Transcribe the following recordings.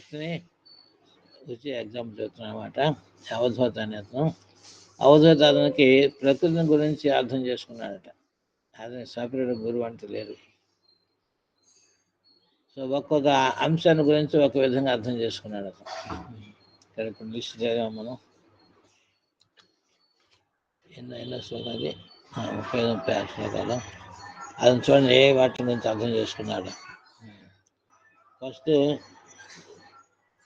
వ్యక్తిని వచ్చి ఎగ్జాంపుల్ చెప్తున్నాను అనమాట అవధూత అనే అతను. అవధూత అతనికి ప్రకృతిని గురించి అర్థం చేసుకున్నాడట. అతని సపరేట్ గురువు అంటూ లేరు. సో ఒక్కొక్క అంశాన్ని గురించి ఒక విధంగా అర్థం చేసుకున్నాడు అతను ఇక్కడ ఇప్పుడు లిస్ట్ చదివాం మనం. ఎన్నో ఎన్నో శ్లోకాలు ముప్పై ముప్పై ఆరు శ్లోకాలు అతను చూడండి ఏ వాటి గురించి అర్థం చేసుకున్నాడు. ఫస్ట్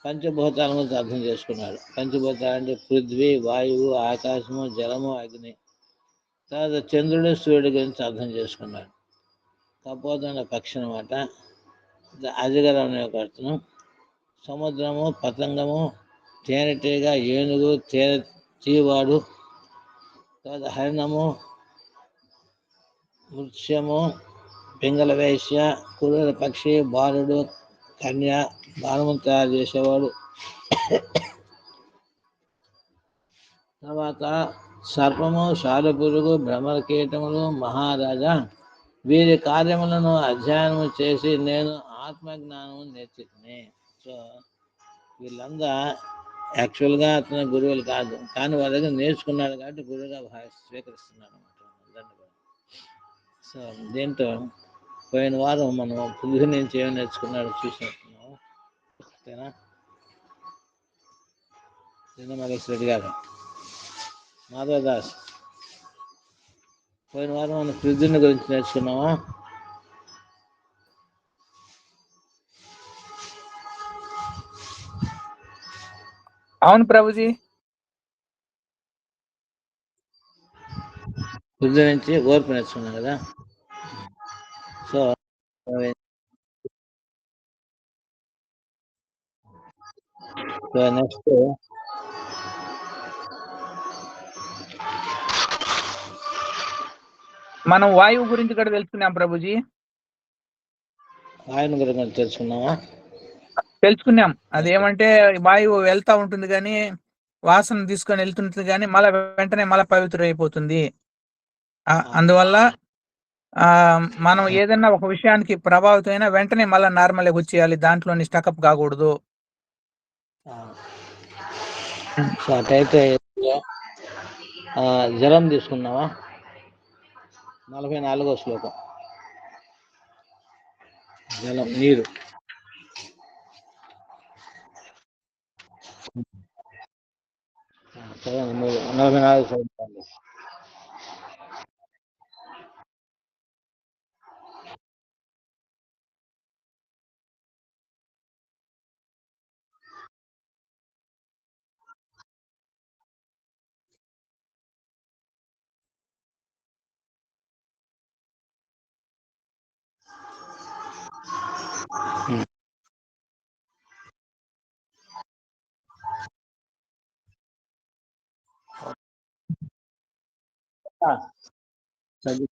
పంచభూతాల గురించి అర్థం చేసుకున్నాడు. పంచభూతాలు అంటే పృథ్వీ వాయువు ఆకాశము జలము అగ్ని. తర్వాత చంద్రుడు సూర్యుడు గురించి అర్థం చేసుకున్నాడు. కపోతం పక్షి అనమాట అజగరం అనే ఒక అర్థం. సముద్రము పతంగము తేనెటీగ ఏనుగు తేనె తీవాడు. తర్వాత హరిణము మృత్యము పింగళ వేశ్య కురుల పక్షి బాలుడు కన్య బాణమును తయారు చేసేవాడు. తర్వాత సర్పము సాలపురుగు భ్రమర కీటములు మహారాజా వీరి కార్యములను అధ్యయనము చేసి నేను ఆత్మజ్ఞానము నేర్చుకుని. సో వీళ్ళందా యాక్చువల్గా అతని గురువులు కాదు. కానీ వాళ్ళ దగ్గర నేర్చుకున్నాడు కాబట్టి గురువుగా స్వీకరిస్తున్నాడు అనమాట సో దీంతో పోయిన వారం మనం పృథ్వీ నుంచి ఏమి నేర్చుకున్నాడో చూసినట్టున్నాము ఓకేనా చిన్నమల్లేశ్వర రెడ్డి గారు. మాధవదాస్. పోయిన వారం మనం పృథ్వీని గురించి నేర్చుకున్నామా అవును ప్రభుజీ. పృథ్వీ నుంచి ఓర్పు నేర్చుకున్నాం కదా? సో సో నెక్స్ట్ మనం వాయువు గురించి కూడా తెలుసుకున్నాం ప్రభుజీ. ఆయన గురించి తెలుసుకున్నామా? తెలుసుకున్నాం. అదేమంటే వాయువు వెళ్తా ఉంటుంది కానీ వాసన తీసుకొని వెళ్తుంటుంది కానీ మళ్ళీ వెంటనే మళ్ళీ పవిత్ర అయిపోతుంది అందువల్ల ఆ మనం ఏదైనా ఒక విషయానికి ప్రభావితం అయినా వెంటనే మళ్ళీ నార్మల్ వచ్చేయాలి. దాంట్లోని స్టకప్ కాకూడదు. సో అటైతే ఆ, తీసుకున్నావా? నలభై నాలుగో శ్లోకం. జలం నీరు. నలభై నాలుగు చదువు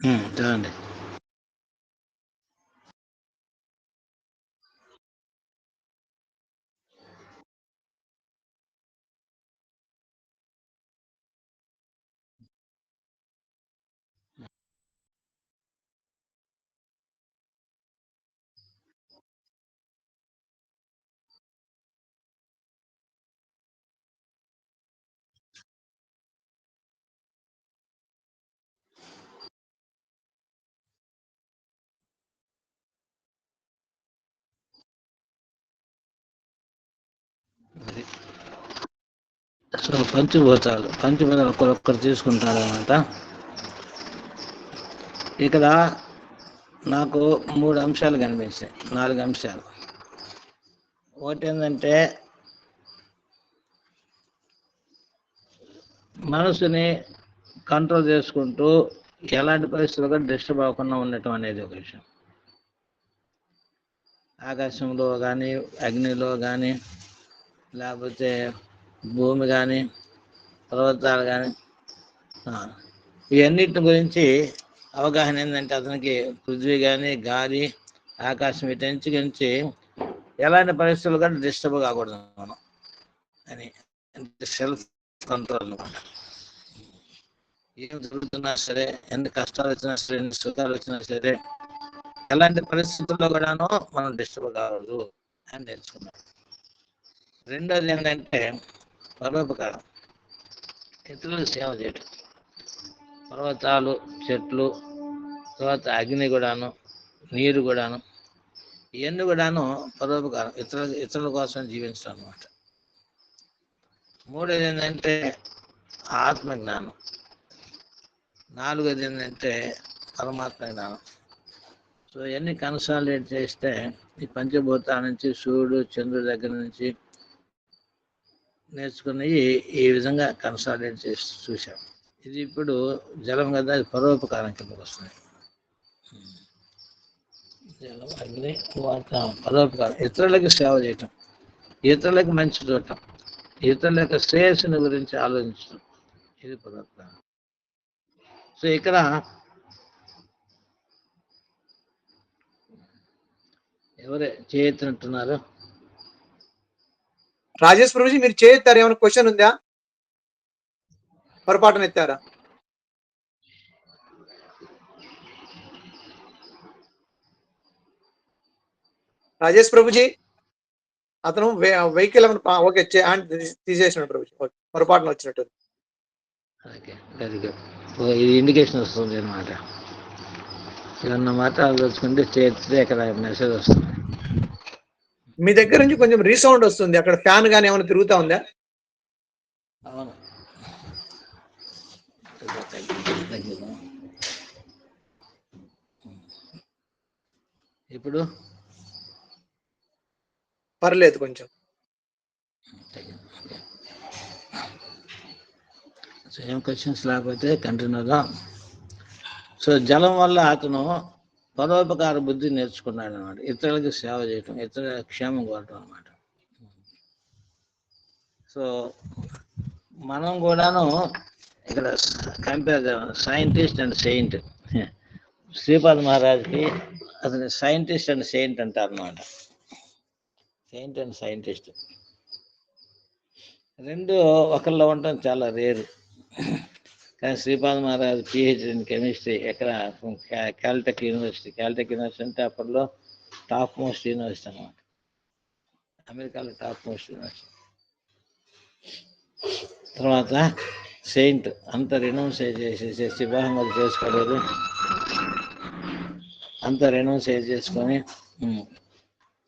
ఉమ్, సో పంచభూతాలు పంచభూతాలు ఒక్కొక్కరు తీసుకుంటారు అనమాట ఇక్కడ నాకు మూడు అంశాలు కనిపించాయి. నాలుగు అంశాలు. ఒకటి ఏంటంటే మనసుని కంట్రోల్ చేసుకుంటూ ఎలాంటి పరిస్థితులు కూడా డిస్టర్బ్ అవ్వకుండా ఉండటం అనేది ఒక విషయం. ఆకాశంలో కానీ అగ్నిలో కానీ లేకపోతే భూమి కానీ పర్వతాలు కానీ ఇవన్నిటి గురించి అవగాహన ఏంటంటే అతనికి పృథ్వీ కానీ గాలి ఆకాశం వీటి గురించి ఎలాంటి పరిస్థితులు కానీ డిస్టర్బ్ కాకూడదు మనం. అని సెల్ఫ్ కంట్రోల్ అనమాట ఏం జరుగుతున్నా సరే ఎన్ని కష్టాలు వచ్చినా సరే ఎన్ని సుఖాలు వచ్చినా సరే ఎలాంటి పరిస్థితుల్లో కూడాను మనం డిస్టర్బ్ కావద్దు అని నేర్చుకున్నాం. రెండోది ఏంటంటే పరోపకారం ఇతరులకు సేవ చేయటం. పర్వతాలు చెట్లు తర్వాత అగ్ని కూడాను నీరు కూడాను ఇవన్నీ కూడాను పరోపకారం ఇతరుల ఇతరుల కోసం జీవించడం అనమాట మూడోది ఏంటంటే ఆత్మ జ్ఞానం నాలుగోది ఏంటంటే పరమాత్మ జ్ఞానం. సో ఇవన్నీ కన్సాలిడేట్ చేస్తే ఈ పంచభూతాల నుంచి సూర్యుడు చంద్రుడి దగ్గర నుంచి నేర్చుకున్నవి ఈ విధంగా కన్సాలిడేట్ చేసి చూసాం ఇది ఇప్పుడు జలం కదా అది పరోపకారం కిందకు వస్తుంది. జలం అగ్ని పరోపకారం. ఇతరులకు సేవ చేయటం ఇతరులకు మంచి చూడటం ఇతరుల యొక్క శ్రేయస్సుని గురించి ఆలోచించడం ఇది పరోపకారం. సో ఇక్కడ ఎవరే చేయెత్తినట్టున్నారు రాజేష్ ప్రభుజీ మీరు చేయొత్తారు? ఏమైనా క్వశ్చన్ ఉందా? పొరపాటున ఎత్తారా? రాజేష్ ప్రభుజీ అతను వెహికల్ ఏమైనా ఓకే చే- హ్యాండ్ తీసేసినాడు ప్రభుజీ. ఓకే పొరపాటున వచ్చినట్టు ఇది ఇండికేషన్ వస్తుంది అనమాట ఏమన్నా మాట ఆలోచుకుంటే చేస్తే ఇక్కడ మెసేజ్ వస్తుంది. మీ దగ్గర నుంచి కొంచెం రీసౌండ్ వస్తుంది అక్కడ ఫ్యాన్ గానీ ఏమైనా తిరుగుతా ఉందా అవును. ఇప్పుడు పర్లేదు కొంచెం. సో ఏం క్వశ్చన్స్ లేకపోతే కంటిన్యూగా సో జలం వల్ల అతను పరోపకార బుద్ధి నేర్చుకున్నాడు అనమాట ఇతరులకి సేవ చేయటం ఇతరుల క్షేమం కోరటం అనమాట సో మనం కూడాను ఇక్కడ compare scientist and saint Shripad మహారాజ్కి అతని సైంటిస్ట్ అండ్ సెయింట్ అంటారు అనమాట సెయింట్ అండ్ సైంటిస్ట్ రెండు ఒకరిలో ఉండటం చాలా రేరు కానీ Shripada Maharaj PhD in chemistry ఎక్కడ క్యాల్టెక్ యూనివర్సిటీ క్యాల్టెక్ యూనివర్సిటీ అంటే అప్పట్లో టాప్ మోస్ట్ యూనివర్సిటీ అనమాట అమెరికాలో టాప్ మోస్ట్ యూనివర్సిటీ తర్వాత సెయింట్ అంత రినౌన్స్ చేసేసేసి వివాహం చేసుకోలేదు. అంత రినౌన్స్ చేసుకొని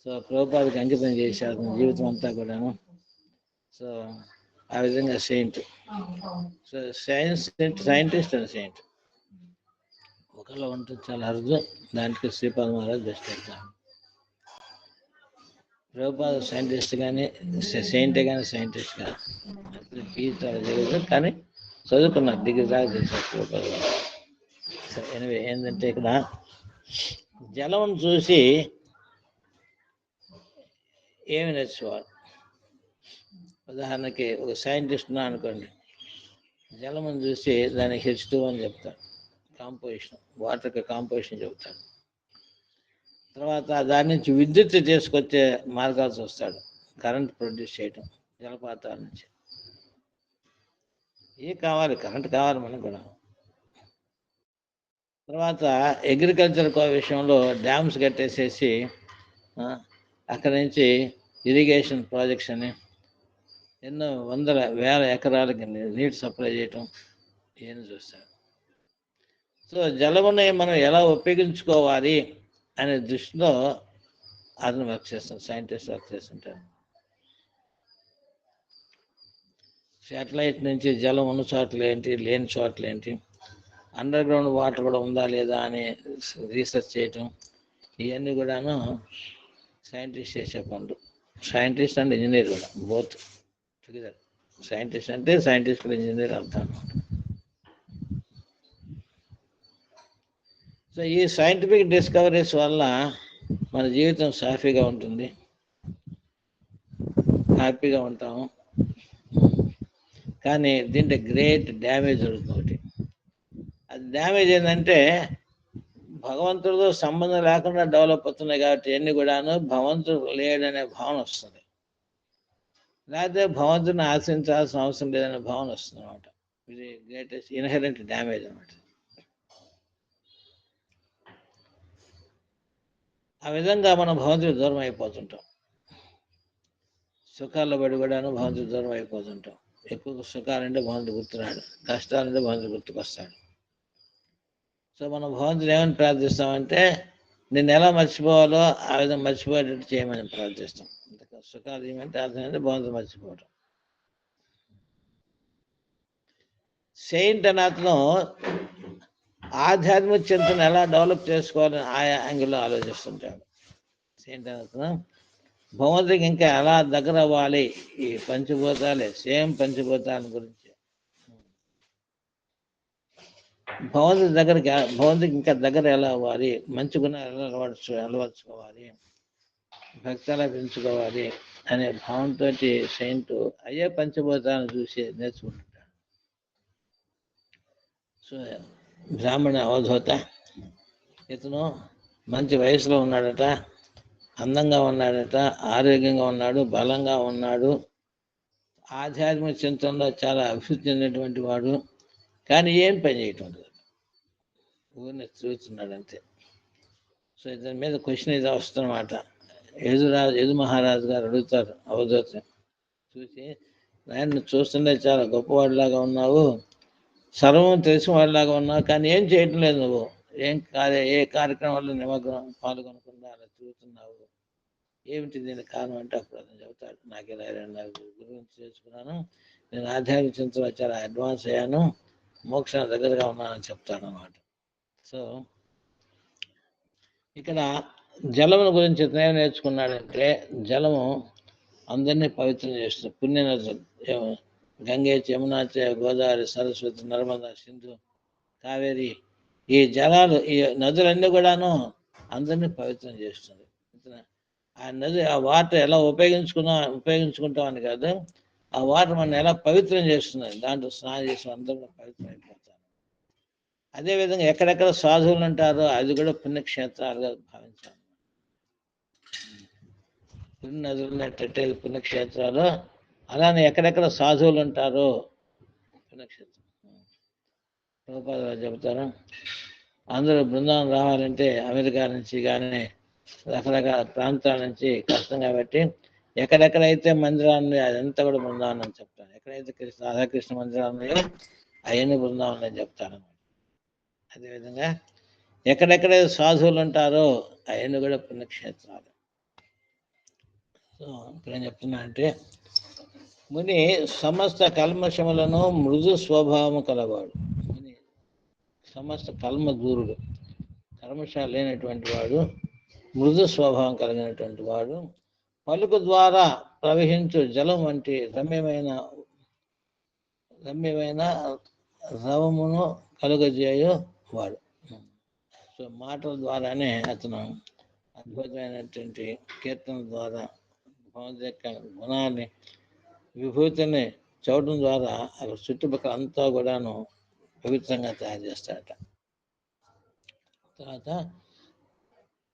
సో ప్రభుపాదికి అంకితం చేశారు. జీవితం అంతా కూడాను. సో ఆ విధంగా saint so science scientist and saint ఒకరిలో ఉంటుంది చాలా అరుదు దానికి Shripada Maharaj best exam Prabhupada scientist కానీ సెయింట్ కానీ సైంటిస్ట్ కానీ పీజీ జరుగుతుంది కానీ చదువుకున్నారు. డిగ్రీ దాకా చేశారు ప్రభుపాద ఎనివే ఏంటంటే ఇక్కడ జలం చూసి ఏమి నేర్చుకోవాలి ఉదాహరణకి ఒక సైంటిస్ట్ ఉన్నా అనుకోండి జలమును చూసి దానికి హెచ్ టూ అని చెప్తాడు. కాంపోజిషన్ వాటర్కి కాంపోజిషన్ చెప్తాడు తర్వాత దాని నుంచి విద్యుత్ తీసుకొచ్చే మార్గాలు చూస్తాడు. కరెంట్ ప్రొడ్యూస్ చేయటం జలపాతాల నుంచి. ఏ కావాలి? కరెంట్ కావాలి మనకు కూడా. తర్వాత అగ్రికల్చర్ విషయంలో డ్యామ్స్ కట్టేసేసి అక్కడి నుంచి ఇరిగేషన్ ప్రాజెక్ట్స్ అని ఎన్నో వందల వేల ఎకరాలకి నీటి సప్లై చేయటం నేను చూస్తాడు సో జలముని మనం ఎలా ఉపయోగించుకోవాలి అనే దృష్టిలో అతను వర్క్ చేస్తాను సైంటిస్ట్ వర్క్ చేస్తుంటాడు శాటిలైట్ నుంచి జలం ఉన్న చోట్ల ఏంటి లేని చోట్ల ఏంటి అండర్ గ్రౌండ్ వాటర్ కూడా ఉందా లేదా అని రీసెర్చ్ చేయటం ఇవన్నీ కూడాను సైంటిస్ట్ చేసే పనులు. సైంటిస్ట్ అండ్ ఇంజనీర్ కూడా బోత్. టుగెదర్ సైంటిస్ట్ అంటే సైంటిస్ట్ ఇంజనీర్ అర్థం సో ఈ సైంటిఫిక్ డిస్కవరీస్ వల్ల మన జీవితం సాఫీగా ఉంటుంది. హ్యాపీగా ఉంటాము. కానీ దీంట్లో గ్రేట్ డ్యామేజ్ జరుగుతుంది ఒకటి. అది డ్యామేజ్ ఏంటంటే భగవంతుడితో సంబంధం లేకుండా డెవలప్ అవుతున్నాయి కాబట్టి ఎన్ని కూడాను భగవంతుడు లేడనే భావన వస్తుంది. లేకపోతే భగవంతుని ఆశ్రయించాల్సిన అవసరం లేదనే భావన వస్తుంది అనమాట ఇది గ్రేటెస్ట్ ఇన్హెరెంట్ డ్యామేజ్ అనమాట ఆ విధంగా మనం భగవంతుడి దూరం అయిపోతుంటాం. సుఖాల్లో పడి కూడాను భగవంతుడి దూరం అయిపోతుంటాం. ఎక్కువ సుఖాలంటే భగవంతుడు గుర్తురాడు కష్టాలంటే భగవంతుడు గుర్తుకొస్తాడు. సో మనం భగవంతుడు ఏమని ప్రార్థిస్తామంటే నేను ఎలా మర్చిపోవాలో ఆ విధంగా మర్చిపోయేటట్టు చేయమని ప్రార్థిస్తాం. సుఖాలు ఏమంటే అర్థం బాగుంది భగవంతుడు మర్చిపోవడం సెయింట్ అనాథను ఆధ్యాత్మిక చింతన ఎలా డెవలప్ చేసుకోవాలని ఆయా యాంగిల్లో ఆలోచిస్తుంటాడు. సెయింట్ అనాథను భగవంతుడికి ఇంకా ఎలా దగ్గర అవ్వాలి ఈ పంచభూతాలే సేమ్ పంచభూతాల గురించి భగవంతు దగ్గరికి భగవంతుడికి ఇంకా దగ్గర ఎలా అవ్వాలి? మంచి గుణాలు ఎలా అలవర్చు అలవర్చుకోవాలి? భక్తలా పెంచుకోవాలి అనే భావంతో సెయింట్ అయ్యే పంచభూతాలను చూసి నేర్చుకుంటుంటాడు సో బ్రాహ్మణ అవధూత ఇతను మంచి వయసులో ఉన్నాడట అందంగా ఉన్నాడట ఆరోగ్యంగా ఉన్నాడు బలంగా ఉన్నాడు ఆధ్యాత్మిక చింతనలో చాలా అభివృద్ధి చెందినటువంటి వాడు కానీ ఏం పని చేయటం లేదు. ఊరిని చూస్తున్నాడు అంతే. సో ఇతని మీద క్వశ్చన్ ఇది వస్తుందన్నమాట. యదురాజు యదు మహారాజు గారు అడుగుతారు అవధూత చూసి నాయన చూస్తుంటే చాలా గొప్పవాడిలాగా ఉన్నావు. సర్వం తెలిసిన వాడిలాగా ఉన్నావు. కానీ ఏం చేయటం లేదు నువ్వు. ఏం కార్య ఏ కార్యక్రమాల్లో నిమగ్నం పాల్గొనకుండా అలా చూస్తున్నావు ఏమిటి దీని కారణం? అంటే అప్పుడు అతను చెబుతాడు నాకు ఇలా రెండు గురించి తెలుసుకున్నాను. నేను ఆధ్యాత్మిక చింతలో చాలా అడ్వాన్స్ అయ్యాను. మోక్షం దగ్గరగా ఉన్నానని చెప్తాను అన్నమాట సో ఇక్కడ జలముల గురించి ఇతను నేర్చుకున్నాడంటే జలము అందరినీ పవిత్రం చేస్తుంది. పుణ్య నదులు గంగే యమునా గోదావరి సరస్వతి నర్మద సింధు కావేరి ఈ జలాలు ఈ నదులన్నీ కూడాను అందరినీ పవిత్రం చేస్తుంది. ఆ నది ఆ వాటర్ ఎలా ఉపయోగించుకున్నా ఉపయోగించుకుంటామని కాదు ఆ వాటర్ మనం ఎలా పవిత్రం చేస్తుంది దాంట్లో స్నానం చేసి అందరూ కూడా పవిత్రం అయిపోతారు అదేవిధంగా ఎక్కడెక్కడ సాధువులు ఉంటారో అది కూడా పుణ్యక్షేత్రాలుగా భావించాలి. నదులున్నట్టే నదులు పుణ్యక్షేత్రాలు అలానే ఎక్కడెక్కడ సాధువులు ఉంటారో పుణ్యక్షేత్రం. రూపాయలు చెబుతారు అందరూ బృందావనం రావాలంటే అమెరికా నుంచి కానీ రకరకాల ప్రాంతాల నుంచి కష్టం కాబట్టి ఎక్కడెక్కడైతే మందిరాలు అదంతా కూడా బృందావనం అని చెప్తాను ఎక్కడైతే కృష్ణ రాధాకృష్ణ మందిరాలు ఉన్నాయో అవన్నీ బృందావనం అని చెప్తాను అదేవిధంగా ఎక్కడెక్కడ సాధువులు ఉంటారో అవన్నీ కూడా పుణ్యక్షేత్రాలు. సో ఇప్పుడు ఏం చెప్తున్నా అంటే ముని సమస్త కల్మషములను మృదు స్వభావము కలవాడు. ముని సమస్త కల్మ దూరుడు కర్మశాల లేనటువంటి వాడు మృదు స్వభావం కలిగినటువంటి వాడు పలుకు ద్వారా ప్రవహించు జలం వంటి రమ్యమైన రమ్యమైన రవమును కలుగజేయు వాడు. సో మాటల ద్వారానే అతను అద్భుతమైనటువంటి కీర్తన ద్వారా భగవంతు యొక్క గుణాన్ని విభూతిని చూడడం ద్వారా అక్కడ చుట్టుపక్కల అంతా కూడాను పవిత్రంగా తయారు చేస్తాడట. తర్వాత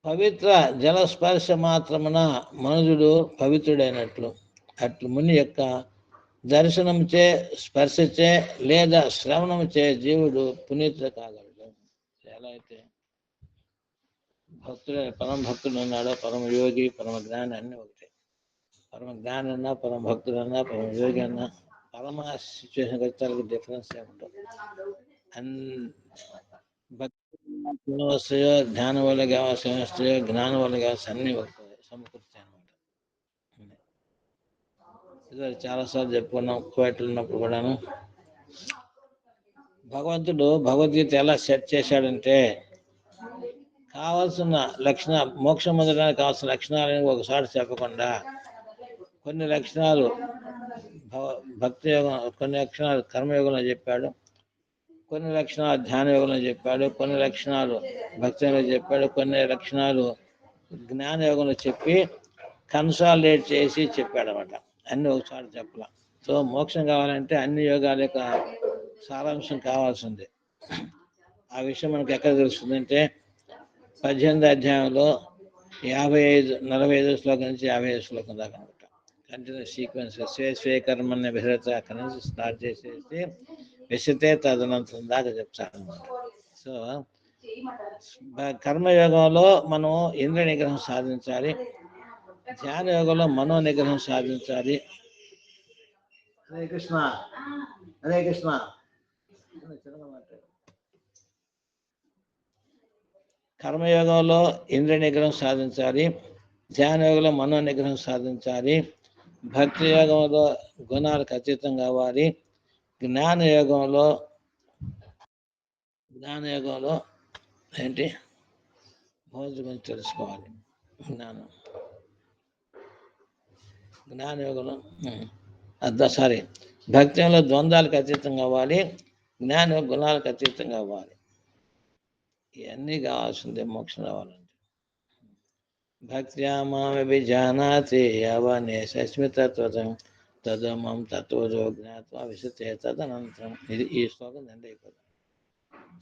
పవిత్ర జలస్పర్శ మాత్రమున మనుజుడు పవిత్రుడైనట్లు అట్లు ముని యొక్క దర్శనంచే స్పర్శచే లేదా శ్రవణంచే జీవుడు పునీతుడు కాగలడు. ఎలా అయితే. భక్తుడు పరమ భక్తుడు ఉన్నాడో పరమ యోగి పరమ జ్ఞాని అన్నీ ఒకటే. పరమ జ్ఞాని అన్నా పరమ భక్తుడు అన్నా పరమ యోగి అన్నా పరమ సిచ్యువేషన్ వచ్చేసరికి డిఫరెన్స్ ఏముంటుంది భక్తి వస్తాయో ధ్యానం వల్ల కావాల్సిన వస్తాయో జ్ఞానం వల్ల కావాల్సిన అన్ని వస్తాయి సమకూర్చాయి అనమాట ఇది చాలాసార్లు చెప్పుకున్నాం కోయట్లు ఉన్నప్పుడు కూడాను. భగవంతుడు భగవద్గీత ఎలా సెట్ చేశాడంటే కావాల్సిన లక్షణ మోక్షం పొందడానికి కావాల్సిన లక్షణాలను ఒకసారి చెప్పకుండా కొన్ని లక్షణాలు భక్తి యోగం కొన్ని లక్షణాలు కర్మయోగంలో చెప్పాడు కొన్ని లక్షణాలు ధ్యాన యోగంలో చెప్పాడు కొన్ని లక్షణాలు భక్తి చెప్పాడు కొన్ని లక్షణాలు జ్ఞాన యోగంలో చెప్పి కన్సాలిడేట్ చేసి చెప్పాడు అనమాట అన్ని ఒకసారి చెప్పాల. సో మోక్షం కావాలంటే అన్ని యోగాల యొక్క సారాంశం కావాల్సిందే. ఆ విషయం మనకు ఎక్కడ తెలుస్తుందంటే పద్దెనిమిది అధ్యాయంలో యాభై ఐదు నలభై ఐదు శ్లోకం నుంచి యాభై ఐదు శ్లోకం దాకా అనమాట కంటిన్యూ సీక్వెన్స్ స్వే స్వే కర్మని విహరత అక్కడి నుంచి స్టార్ట్ చేసేసి విసితే తదనంతరం దాకా చెప్తారు అనమాట సో కర్మయోగంలో మనం ఇంద్ర నిగ్రహం సాధించాలి ధ్యాన యోగంలో మనో నిగ్రహం సాధించాలి. హరే కృష్ణ హరే కృష్ణ. కర్మయోగంలో ఇంద్ర నిగ్రహం సాధించాలి ధ్యానయోగంలో మనో నిగ్రహం సాధించాలి భక్తి యోగంలో గుణాలకు అతీతం కావాలి జ్ఞాన యోగంలో జ్ఞాన యోగంలో ఏంటి? భౌతిక గురించి తెలుసుకోవాలి. జ్ఞానం. జ్ఞాన యోగంలో అద్దా సారీ భక్తిలో ద్వంద్వాలకు అతీతం కావాలి జ్ఞాన గుణాలకు అతీతం కావాలి. ఇవన్నీ కావాల్సిందే మోక్షం రావాలంటే. భక్త్యా మామభి జానాతి అవనే సస్మితత్వం తదమం తత్వజో జ్ఞాత్వా విశతే తదనంతరం. ఇది ఈ శ్లోకం దండ అయిపోతుంది.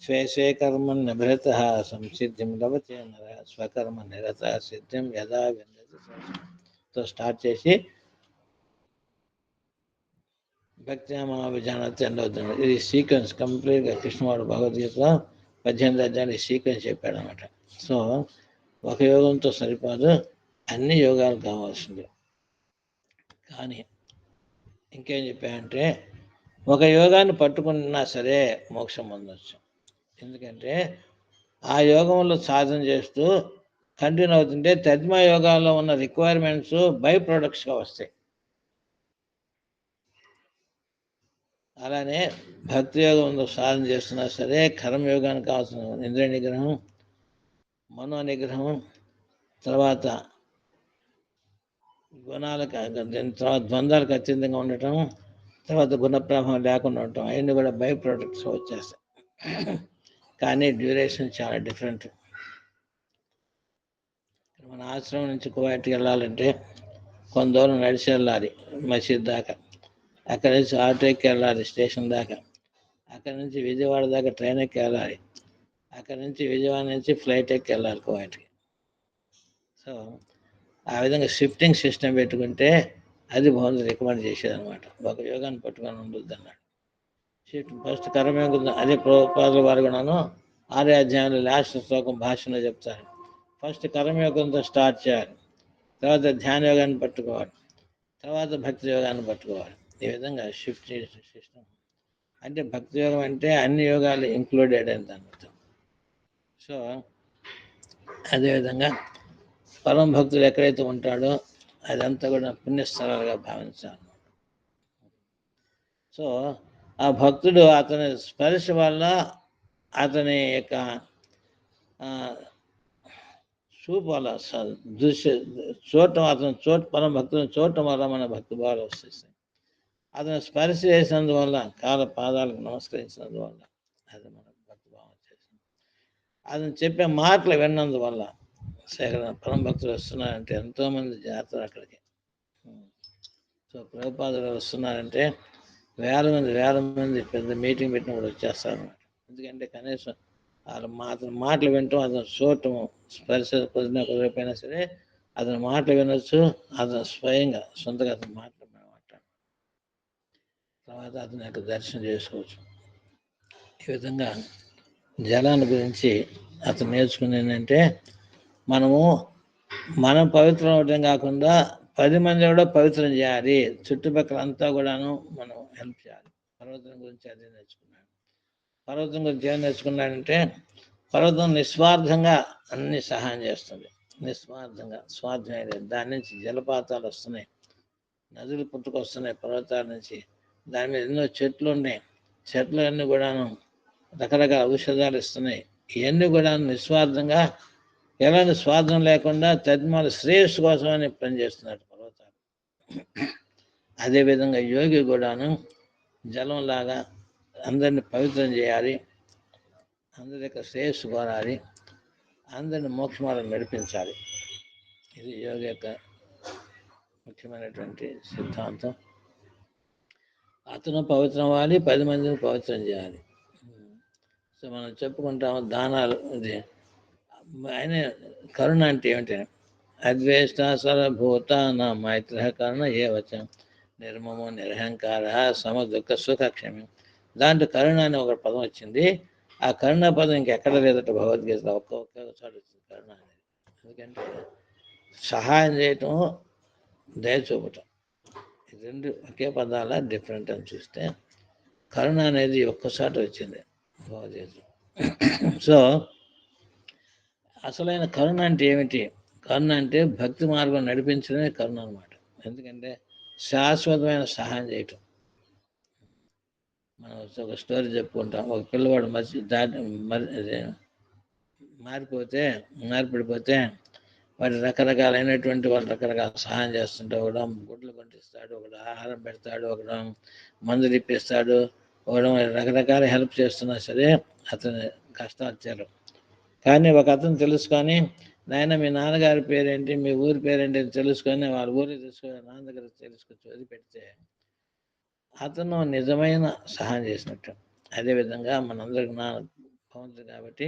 స్వే స్వే కర్మ నిభృత సంసిద్ధిం లభతే నర స్వకర్మ నిరత సిద్ధిం యథా విందతి తో స్టార్ట్ చేసి భక్తి విజానతి రెండవుతుంది ఇది సీక్వెన్స్ కంప్లీట్గా కృష్ణవాడు భగవద్గీతలో పద్దెనిమిది అధ్యాయులు ఈ సీక్వెన్స్ చెప్పాడు అనమాట సో ఒక యోగంతో సరిపోదు అన్ని యోగాలు కావాల్సిందే. కానీ ఇంకేం చెప్పాయంటే ఒక యోగాన్ని పట్టుకున్నా సరే మోక్షం పొందొచ్చు. ఎందుకంటే ఆ యోగంలో సాధన చేస్తూ కంటిన్యూ అవుతుంటే తద్మా యోగాల్లో ఉన్న రిక్వైర్మెంట్స్ బై ప్రొడక్ట్స్గా వస్తాయి. అలానే భక్తి యోగంలో సాధన చేస్తున్నా సరే కర్మయోగానికి కావాల్సిన ఇంద్రియ నిగ్రహం మనో నిగ్రహం తర్వాత గుణాలకు తర్వాత ద్వంద్వాలకు అత్యంతంగా ఉండటం తర్వాత గుణ ప్రభావం లేకుండా ఉండటం అవన్నీ కూడా బై ప్రొడక్ట్స్ వచ్చేస్తాయి. కానీ డ్యూరేషన్ చాలా డిఫరెంట్ మన ఆశ్రమం నుంచి కువైట్కి వెళ్ళాలంటే కొంత దూరం నడిచి వెళ్ళాలి మసీద్ దాకా. అక్కడి నుంచి ఆటో ఎక్కి వెళ్ళాలి స్టేషన్ దాకా. అక్కడి నుంచి విజయవాడ దాకా ట్రైన్ ఎక్కి వెళ్ళాలి అక్కడి నుంచి విజయవాడ నుంచి ఫ్లైట్ ఎక్కి వెళ్ళాలి కువైట్కి సో ఆ విధంగా షిఫ్టింగ్ సిస్టమ్ పెట్టుకుంటే అది బాగుంది రికమెండ్ చేసేది అనమాట ఒక యోగాన్ని పట్టుకొని ఉండొద్దు అన్నాడు. షిఫ్ట్ ఫస్ట్ కర్మయోగం అదే ప్రభుపాదుల వారు కూడాను ఆరే అధ్యాయంలో లాస్ట్ శ్లోకం భాషలో చెప్తారు. ఫస్ట్ కర్మయోగంతో స్టార్ట్ చేయాలి. తర్వాత ధ్యాన యోగాన్ని పట్టుకోవాలి. తర్వాత భక్తి యోగాన్ని పట్టుకోవాలి. ఈ విధంగా షిఫ్ట్ చేసే సిస్టమ్ అంటే భక్తి యోగం అంటే అన్ని యోగాలు ఇంక్లూడెడ్ అని అర్థం. సో అదేవిధంగా పరమ భక్తుడు ఎక్కడైతే ఉంటాడో అదంతా కూడా పుణ్యస్థలాలుగా భావించాను సో ఆ భక్తుడు అతని స్పర్శ వల్ల అతని యొక్క ఆ, చూపు వల్ల దృశ్య చూడటం అతను చోట పరమ భక్తులను చూడటం వల్ల మన భక్తి భావాలు వస్తాయి. అతను స్పర్శ చేసినందువల్ల కాల పాదాలకు నమస్కరించినందువల్ల అది మన భక్తి చేసింది అతను చెప్పే మాటలు విన్నందువల్ల శేఖర పరమ భక్తులు వస్తున్నారంటే ఎంతోమంది జాతర అక్కడికి. సో ప్రభుపాదులు వస్తున్నారంటే వేల మంది వేల మంది పెద్ద మీటింగ్ పెట్టినప్పుడు వచ్చేస్తారు ఎందుకంటే కనీసం వాళ్ళ మా అతని మాటలు వింటాం అతను చూడటం స్పర్శ కుదిరినా కుదిరిపోయినా సరే అతని మాటలు వినొచ్చు అతను స్వయంగా సొంతగా అతని మాట తర్వాత అతని యొక్క దర్శనం చేసుకోవచ్చు. ఈ విధంగా జలాన్ని గురించి అతను నేర్చుకుని ఏంటంటే మనము మనం పవిత్రం అవడం కాకుండా పది మంది కూడా పవిత్రం చేయాలి. చుట్టుపక్కల అంతా కూడాను మనం హెల్ప్ చేయాలి. పర్వతం గురించి అదే నేర్చుకున్నాడు పర్వతం గురించి ఏం నేర్చుకున్నాడంటే పర్వతం నిస్వార్థంగా అన్ని సహాయం చేస్తుంది. నిస్వార్థంగా స్వార్థం దాని నుంచి జలపాతాలు వస్తున్నాయి. నదులు పుట్టుకొస్తున్నాయి పర్వతాల నుంచి. దాని మీద ఎన్నో చెట్లు ఉన్నాయి. చెట్లు అన్నీ కూడాను రకరకాల ఔషధాలు ఇస్తున్నాయి. ఇవన్నీ కూడా నిస్వార్థంగా ఎలాంటి స్వార్థం లేకుండా తద్మాల శ్రేయస్సు కోసమని పనిచేస్తున్నాడు పర్వతాలు. అదేవిధంగా యోగి కూడాను జలంలాగా అందరిని పవిత్రం చేయాలి. అందరి యొక్క శ్రేయస్సు కోరాలి. అందరిని మోక్షమాలను నడిపించాలి. ఇది యోగ యొక్క ముఖ్యమైనటువంటి సిద్ధాంతం. అతను పవిత్రం అవ్వాలి పది మందిని పవిత్రం చేయాలి. సో మనం చెప్పుకుంటాము దానాలు ఇది. ఆయన కరుణ అంటే ఏమిటి? అద్వేష్ట సర్వభూత నా మైత్ర కరుణ ఏ వచ్చం నిర్మము నిరహంకార సమ దుఃఖ సుఖ దాంట్లో కరుణ అనే ఒక పదం వచ్చింది. ఆ కరుణ పదం ఇంకెక్కడ లేదట భగవద్గీతలో ఒక్క ఒక్క చోట వచ్చింది కరుణ అనేది. ఎందుకంటే సహాయం చేయటం దయ చూపటం. రెండు ఒకే పదాల డిఫరెంట్ అని చూస్తే కరుణ అనేది ఒక్కసారి వచ్చింది భగవద్గీత సో అసలైన కరుణ అంటే ఏమిటి? కరుణ అంటే భక్తి మార్గం నడిపించడమే కరుణ అనమాట ఎందుకంటే శాశ్వతమైన సహాయం చేయటం. మనం ఒక స్టోరీ చెప్పుకుంటాం. ఒక పిల్లవాడు మర్చి దాటి మరి అదే మారిపోతే మారిపడిపోతే వారి రకరకాలైనటువంటి వాళ్ళు రకరకాల సహాయం చేస్తుంటే ఒకడం గుడ్లు పండిస్తాడు ఒకడు ఆహారం పెడతాడు ఒకడం మందులు ఇప్పిస్తాడు ఒకడం రకరకాల హెల్ప్ చేస్తున్నా సరే అతని కష్టాలు తీరవు కానీ ఒక అతను తెలుసుకొని నాయన మీ నాన్నగారి పేరేంటి మీ ఊరి పేరేంటి అని తెలుసుకొని వాళ్ళ ఊరికి తెలుసుకొని నాన్న దగ్గర తెలుసుకొచ్చి వదిలిపెడితే అతను నిజమైన సహాయం చేసినట్టు. అదేవిధంగా మనందరికి నా భగవంతుడు కాబట్టి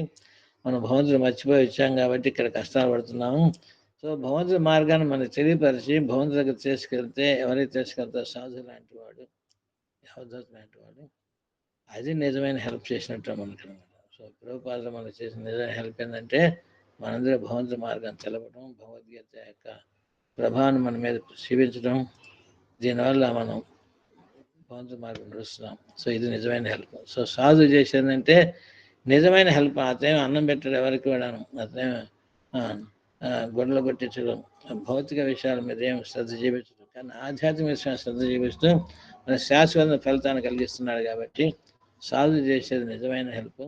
మనం భగవంతుడు మర్చిపోయి వచ్చాం కాబట్టి ఇక్కడ కష్టాలు పడుతున్నాము. సో భగవంతుడి మార్గాన్ని మనకు తెలియపరిచి భగవంతుడి దగ్గర తీసుకెళ్తే ఎవరైతే తీసుకెళ్తారో సాధు లాంటి వాడు అవధూత లాంటి వాడు అది నిజమైన హెల్ప్ చేసినట్టు మనకి అనమాట సో ప్రభుపాదం మనకు చేసిన నిజమైన హెల్ప్ ఏంటంటే మనందరూ భగవంతుడి మార్గాన్ని తెలపడం భగవద్గీత యొక్క ప్రభావాన్ని మన మీద చూపించడం. దీనివల్ల మనం భగవంతుడి మార్గం నడుస్తున్నాం. సో ఇది నిజమైన హెల్ప్ సో సాధు చేసేదంటే నిజమైన హెల్ప్ అతేం అన్నం పెట్టడం ఎవరికి కూడాను. అతేం గొడవలు కొట్టించడం భౌతిక విషయాల మీద ఏం శ్రద్ధ చూపించడం. కానీ ఆధ్యాత్మిక విషయాన్ని శ్రద్ధ చూపిస్తూ మన శాశ్వత ఫలితాన్ని కలిగిస్తున్నాడు కాబట్టి సాధు చేసేది నిజమైన హెల్ప్.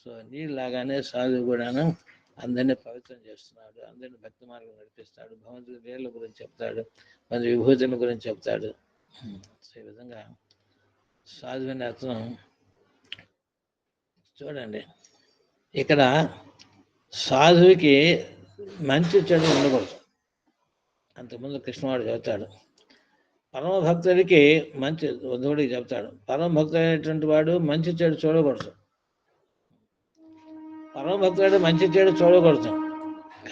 సో నీళ్ళలాగానే సాధు కూడాను అందరినీ పవిత్రం చేస్తున్నాడు అందరిని భక్తి మార్గం నడిపిస్తాడు భగవంతుడి వేళ్ళ గురించి చెప్తాడు మన విభూతుల గురించి చెప్తాడు. సో ఈ విధంగా సాధువుని అతను చూడండి. ఇక్కడ సాధువుకి మంచి చెడు ఉండకూడదు. అంతకుముందు కృష్ణవాడు చెబుతాడు పరమ భక్తుడికి మంచి ఉద్ధవుడికి చెప్తాడు పరమ భక్తుడైనటువంటి వాడు మంచి చెడు చూడకూడదు. పరమ భక్తుడు మంచి చెడు చూడకూడదు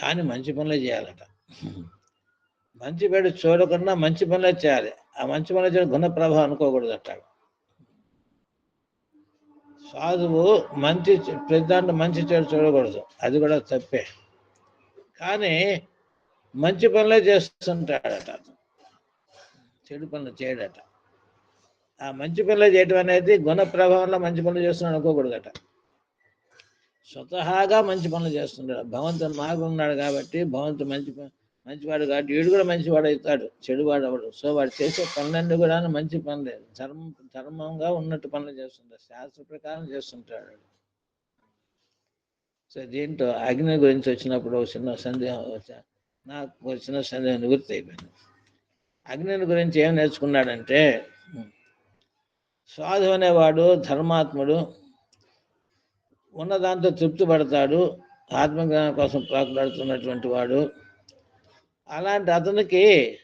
కానీ మంచి పనులే చేయాలట. మంచి చెడు చూడకుండా మంచి పనులే చేయాలి. ఆ మంచి పనులు చేయడం గుణ ప్రభావం అనుకోకూడదు అంటాడు. సాధువు మంచి చె- మంచి చెడు చూడకూడదు. అది కూడా తప్పే. కానీ మంచి పనులే చేస్తుంటాడట చెడు పనులు చేయడట. ఆ మంచి పనులు చేయడం అనేది గుణ ప్రభావంలో మంచి పనులు చేస్తున్నాడు అనుకోకూడదట. స్వతహాగా మంచి పనులు చేస్తున్నాడు భగవంతుడు మార్గం ఉన్నాడు కాబట్టి భగవంతుడు మంచి పని మంచివాడు కాబట్టి వీడు కూడా మంచివాడు అవుతాడు. చెడువాడు అవడు సో వాడు చేసే పనులన్నీ కూడా మంచి పనులే. ధర్మం ధర్మంగా ఉన్నట్టు పనులు చేస్తుంటాడు. శాస్త్ర ప్రకారం చేస్తుంటాడు సో దీంట్లో అగ్ని గురించి వచ్చినప్పుడు ఒక చిన్న సందేహం నాకు ఒక చిన్న సందేహం నివృత్తి అయిపోయింది. అగ్నిని గురించి ఏం నేర్చుకున్నాడంటే సాధు అనేవాడు ధర్మాత్ముడు. ఉన్న దాంతో తృప్తి పడతాడు. ఆత్మజ్ఞానం కోసం పాకులాడుతున్నటువంటి వాడు. అలాంటి అతనికి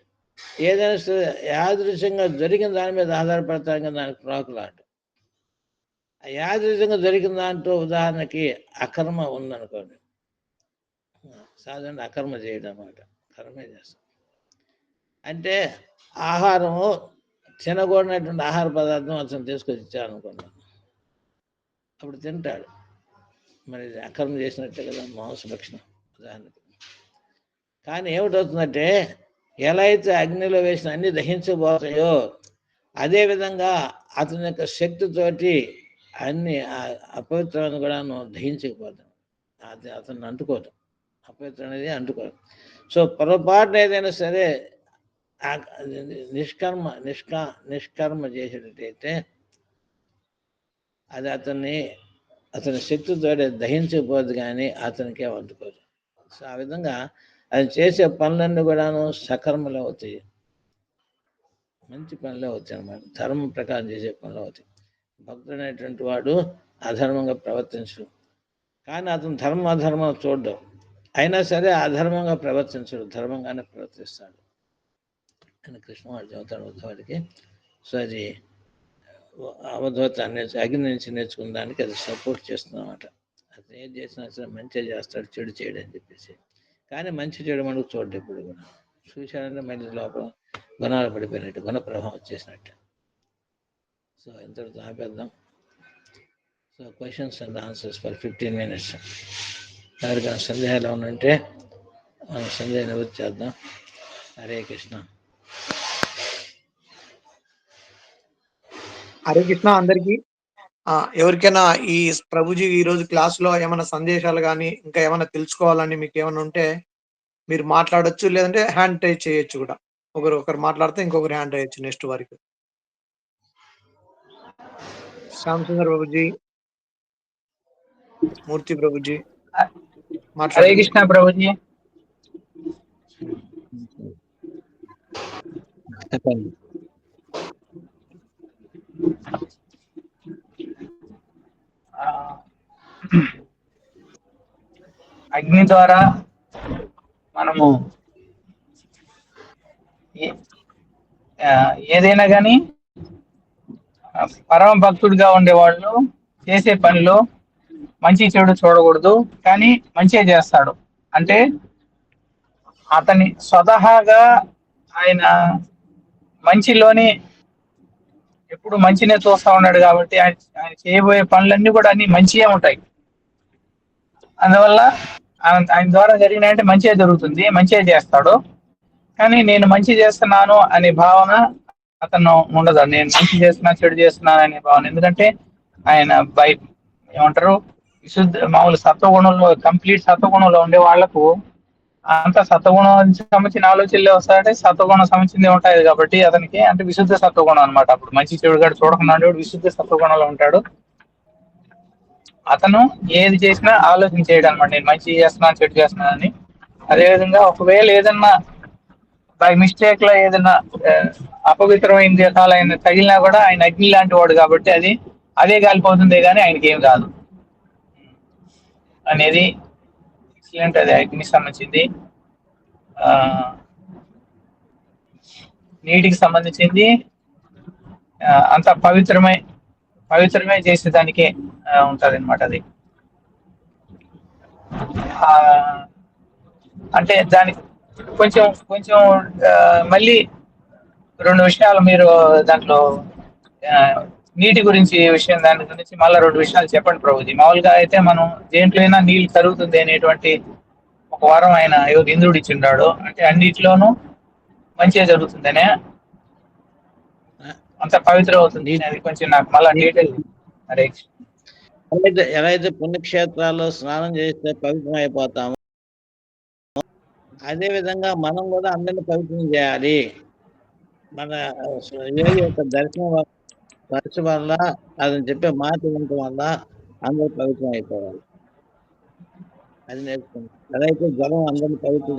ఏదైనా సరే యాదృశ్యంగా జరిగిన దాని మీద ఆధారపడతాం కదా దానికి ప్రాకులాడు ఆ యాదృశ్యంగా జరిగిన దాంట్లో ఉదాహరణకి అకర్మ ఉందనుకోండి. సాధారణ అకర్మ చేయడం అన్నమాట. కర్మే చేస్తాం. అంటే ఆహారము తినకూడనటువంటి ఆహార పదార్థం అతను తీసుకొచ్చి ఇచ్చారనుకున్నాను అప్పుడు తింటాడు. మరి అకర్మ చేసినట్టే కదా మాంసభక్షణం ఉదాహరణకి. కానీ ఏమిటవుతుందంటే ఎలా అయితే అగ్నిలో వేసిన అన్ని దహించబోతాయో అదే విధంగా అతని యొక్క శక్తితోటి అన్ని ఆ- అపవిత్రాన్ని కూడా దహించకపోతాం. అది అతన్ని అంటుకోవటం అపవిత్రం అనేది అంటుకోవడం సో పొరపాటున ఏదైనా సరే నిష్కర్మ నిష్కా నిష్కర్మ చేసేటట్టయితే అది అతన్ని అతని శక్తితో దహించకపోదు కానీ అతనికే అంటుకోవచ్చు సో ఆ విధంగా అది చేసే పనులన్నీ కూడాను సకర్మలు అవుతాయి. మంచి పనులే అవుతాయి అన్నమాట. ధర్మం ప్రకారం చేసే పనులు అవుతాయి. భక్తుడు అనేటువంటి వాడు అధర్మంగా ప్రవర్తించడు. కానీ అతను ధర్మ అధర్మం చూడడం. అయినా సరే అధర్మంగా ప్రవర్తించడు ధర్మంగానే ప్రవర్తిస్తాడు. అని కృష్ణవాడు చెబుతాడు ఉద్ధవుడికి సో అది అవధూత అగ్ని నుంచి నేర్చుకున్న దానికి అది సపోర్ట్ చేస్తుందన్నమాట అతను ఏం చేసినా సరే మంచిగా చేస్తాడు చెడు చేయడని అని చెప్పేసి. కానీ మంచి చెడు మనకు చూడండి ఇప్పుడు కూడా. చూశాడంటే మళ్ళీ లోపల గుణాలు పడిపోయినట్టు గుణ ప్రభావం వచ్చేసినట్టు. సో ఇంతటితో ఆపేద్దాం. So questions and answers for fifteen minutes ఎవరికైనా సందేహాలు ఉంటే మనం సందేహం నివృత్తి చేద్దాం? హరే కృష్ణ. హరే కృష్ణ అందరికీ. ఎవరికైనా ఈ ప్రభుజీ ఈ రోజు క్లాస్లో ఏమైనా సందేశాలు కానీ ఇంకా ఏమైనా తెలుసుకోవాలని మీకు ఏమైనా ఉంటే మీరు మాట్లాడొచ్చు లేదంటే హ్యాండ్ రైజ్ చేయొచ్చు కూడా. ఒకరు ఒకరు మాట్లాడితే ఇంకొకరు హ్యాండ్ రైజ్ నెక్స్ట్ వరకు. శ్యామ్ సుందర్ ప్రభుజీ. మూర్తి ప్రభుజీ. హరే మాట్లాడండి కృష్ణ ప్రభుజీ. చెప్పండి. అగ్ని ద్వారా మనము ఏ- ఏదైనా కానీ పరమ భక్తుడిగా ఉండేవాళ్ళు చేసే పనిలో మంచి చెడు చూడకూడదు కానీ మంచిగా చేస్తాడు. అంటే అతని స్వతహాగా ఆయన మంచిలోనే ఎప్పుడు మంచినే చూస్తా ఉన్నాడు కాబట్టి ఆయన ఆయన చేయబోయే పనులన్నీ కూడా అన్ని మంచిగా ఉంటాయి. అందువల్ల ఆయన ద్వారా జరిగినాయంటే మంచిగా జరుగుతుంది మంచిగా చేస్తాడు. కానీ నేను మంచి చేస్తున్నాను అనే భావన అతను ఉండదు. నేను మంచి చేస్తున్నా చెడు చేస్తున్నాను అనే భావన. ఎందుకంటే ఆయన బై ఏమంటారు? విశుద్ధ మామూలు సత్వగుణంలో కంప్లీట్ సత్వగుణంలో ఉండే వాళ్ళకు అంత సత్వగుణం సంబంధించిన ఆలోచనలే వస్తాయంటే సత్వగుణం సంబంధించింది ఉంటాయి కాబట్టి అతనికి అంటే విశుద్ధ సత్వగుణం అనమాట అప్పుడు మంచి చెడు గడు చూడకుండా ఉండేవాడు విశుద్ధ సత్వగుణంలో ఉంటాడు. అతను ఏది చేసినా ఆలోచన చేయడం అనమాట నేను మంచి చేస్తున్నాను చెడు చేస్తున్నాను అని. అదేవిధంగా ఒకవేళ ఏదన్నా బై మిస్టేక్లో ఏదైనా అపవిత్రమైంది ఆయన తగిలినా కూడా ఆయన అగ్ని లాంటి వాడు కాబట్టి అది అదే కాలిపోతుంది కానీ ఆయనకి ఏం కాదు అనేది యాక్సిడెంట్ అది అగ్నికి సంబంధించింది? ఆ, నీటికి సంబంధించింది. అంత పవిత్రమై పవిత్రమే చేసేదానికే ఉంటుంది అనమాట అది. అంటే దానికి కొంచెం కొంచెం మళ్ళీ రెండు విషయాలు మీరు దాంట్లో నీటి గురించి విషయం దాని గురించి మళ్ళీ రెండు విషయాలు చెప్పండి ప్రభుజీ. మామూలుగా అయితే మనం దేంట్లో అయినా నీళ్ళు కరుగుతుంది అనేటువంటి ఒక వారం ఆయన ఇంద్రుడు ఇచ్చిండాడు. అంటే అన్నిటిలోనూ మంచిగా జరుగుతుందనే అంత పవిత్రం అవుతుంది అది కొంచెం నాకు మళ్ళీ డీటెయిల్ అరే ఎలాగైతే ఎలాగైతే పుణ్యక్షేత్రాల్లో స్నానం చేస్తే పవిత్రం అయిపోతామో అదే విధంగా మనం కూడా అందరిని పవిత్రం చేయాలి. మన యోగి యొక్క దర్శనం స్పర్శ వల్ల అతను చెప్పే మాట వినటం వల్ల అందరూ పవిత్రం అయిపోవాలి. అది నేర్చుకుంది ఎలాగైతే జలం అందరిని పవిత్రం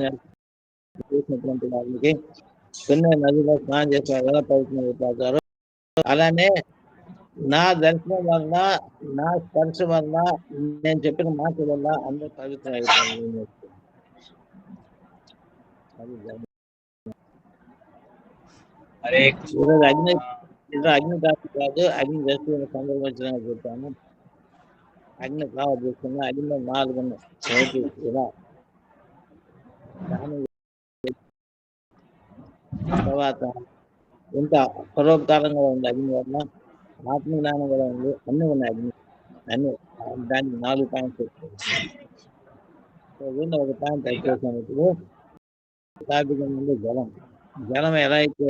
చేసినటువంటి వాళ్ళకి కొన్ని నదిలో స్నానం చేసే ఎలా పవిత్రం అయిపోతారు. అలానే నా దర్శనం వల్ల నా స్పర్శ వల్ల నేను చెప్పిన మాట వల్ల అందరూ పవిత్రం అయిపోయింది. అరే అగ్ని ఈరోజు అగ్ని కాదు కాదు అగ్ని చేస్తున్న సందర్భం వచ్చిన చెప్పాను అగ్ని కావ చేస్తున్నా అగ్నిలో నాలుగు ఉన్నాయి ఒకటి ఇలా దాని తర్వాత ఇంత పరోపకారంగా ఉంది అగ్ని వల్ల ఆత్మ జ్ఞానం కూడా ఉంది అన్ని ఉన్నాయి అగ్ని అన్ని దానికి నాలుగు పాయింట్స్ వీళ్ళు ఒక పాయింట్ అయిపోతున్నప్పుడు టాపిక్ ముందు జలం జలం ఎలా అయితే